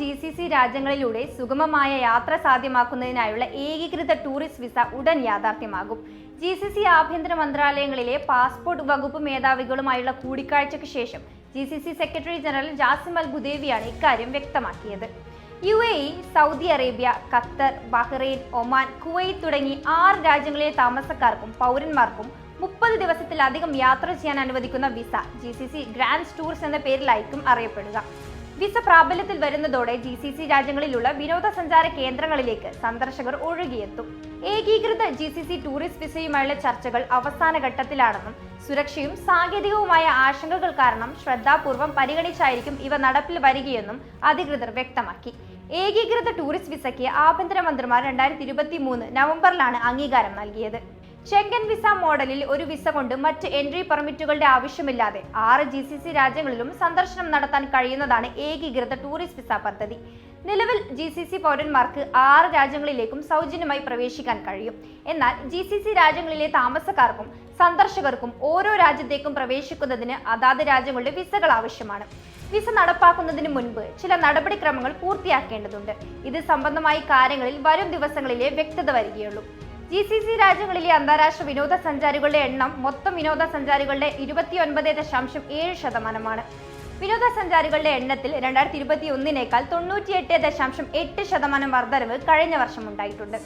G C C രാജ്യങ്ങളിലൂടെ സുഗമമായ യാത്ര സാധ്യമാക്കുന്നതിനായുള്ള ഏകീകൃത ടൂറിസ്റ്റ് വിസ ഉടൻ യാഥാർത്ഥ്യമാകും. ജി സി സി ആഭ്യന്തര മന്ത്രാലയങ്ങളിലെ പാസ്പോർട്ട് വകുപ്പ് മേധാവികളുമായുള്ള കൂടിക്കാഴ്ചയ്ക്ക് ശേഷം G C C secretary general Jasim al ഗുദേവിയാണ് ഇക്കാര്യം വ്യക്തമാക്കിയത്. U A E Saudi Arabia Qatar Bahrain Oman Kuwait തുടങ്ങി ആറ് രാജ്യങ്ങളിലെ താമസക്കാർക്കും പൗരന്മാർക്കും മുപ്പത് ദിവസത്തിലധികം യാത്ര ചെയ്യാൻ അനുവദിക്കുന്ന visa G C C grand tours എന്ന പേരിലായിരിക്കും അറിയപ്പെടുക. വിസ പ്രാബല്യത്തിൽ വരുന്നതോടെ ജി സി സി രാജ്യങ്ങളിലുള്ള വിനോദസഞ്ചാര കേന്ദ്രങ്ങളിലേക്ക് സന്ദർശകർ ഒഴുകിയെത്തും. ഏകീകൃത ജി സി സി ടൂറിസ്റ്റ് വിസയുമായുള്ള ചർച്ചകൾ അവസാന ഘട്ടത്തിലാണെന്നും സുരക്ഷയും സാങ്കേതികവുമായ ആശങ്കകൾ കാരണം ശ്രദ്ധാപൂർവം പരിഗണിച്ചായിരിക്കും ഇവ നടപ്പിൽ വരികയെന്നും അധികൃതർ വ്യക്തമാക്കി. ഏകീകൃത ടൂറിസ്റ്റ് വിസയ്ക്ക് ആഭ്യന്തരമന്ത്രിമാർ രണ്ടായിരത്തി ഇരുപത്തി മൂന്ന് നവംബറിലാണ് അംഗീകാരം നൽകിയത്. ഷെങ്കൻ വിസ മോഡലിൽ ഒരു വിസ കൊണ്ട് മറ്റ് എൻട്രി പെർമിറ്റുകളുടെ ആവശ്യമില്ലാതെ ആറ് ജി സി സി രാജ്യങ്ങളിലും സന്ദർശനം നടത്താൻ കഴിയുന്നതാണ് ഏകീകൃത ടൂറിസ്റ്റ് വിസ പദ്ധതി. നിലവിൽ ജി സി സി പൗരന്മാർക്ക് ആറ് രാജ്യങ്ങളിലേക്കും സൗജന്യമായി പ്രവേശിക്കാൻ കഴിയും. എന്നാൽ ജി സി സി രാജ്യങ്ങളിലെ താമസക്കാർക്കും സന്ദർശകർക്കും ഓരോ രാജ്യത്തേക്കും പ്രവേശിക്കുന്നതിന് അതാത് രാജ്യങ്ങളുടെ വിസകൾ ആവശ്യമാണ്. വിസ നടപ്പാക്കുന്നതിന് മുൻപ് ചില നടപടിക്രമങ്ങൾ പൂർത്തിയാക്കേണ്ടതുണ്ട്. ഇത് സംബന്ധമായ കാര്യങ്ങളിൽ വരും ദിവസങ്ങളിലെ വ്യക്തത വരികയുള്ളൂ. ജി സി സി രാജ്യങ്ങളിലെ അന്താരാഷ്ട്ര വിനോദസഞ്ചാരികളുടെ എണ്ണം മൊത്തം വിനോദസഞ്ചാരികളുടെ ഇരുപത്തിയൊൻപത് ദശാംശം ഏഴ് ശതമാനമാണ്. വിനോദസഞ്ചാരികളുടെ എണ്ണത്തിൽ രണ്ടായിരത്തി ഇരുപത്തി ഒന്നിനേക്കാൾ തൊണ്ണൂറ്റിയെട്ട് ദശാംശം എട്ട് ശതമാനം വർധനവ് കഴിഞ്ഞ വർഷം ഉണ്ടായിട്ടുണ്ട്.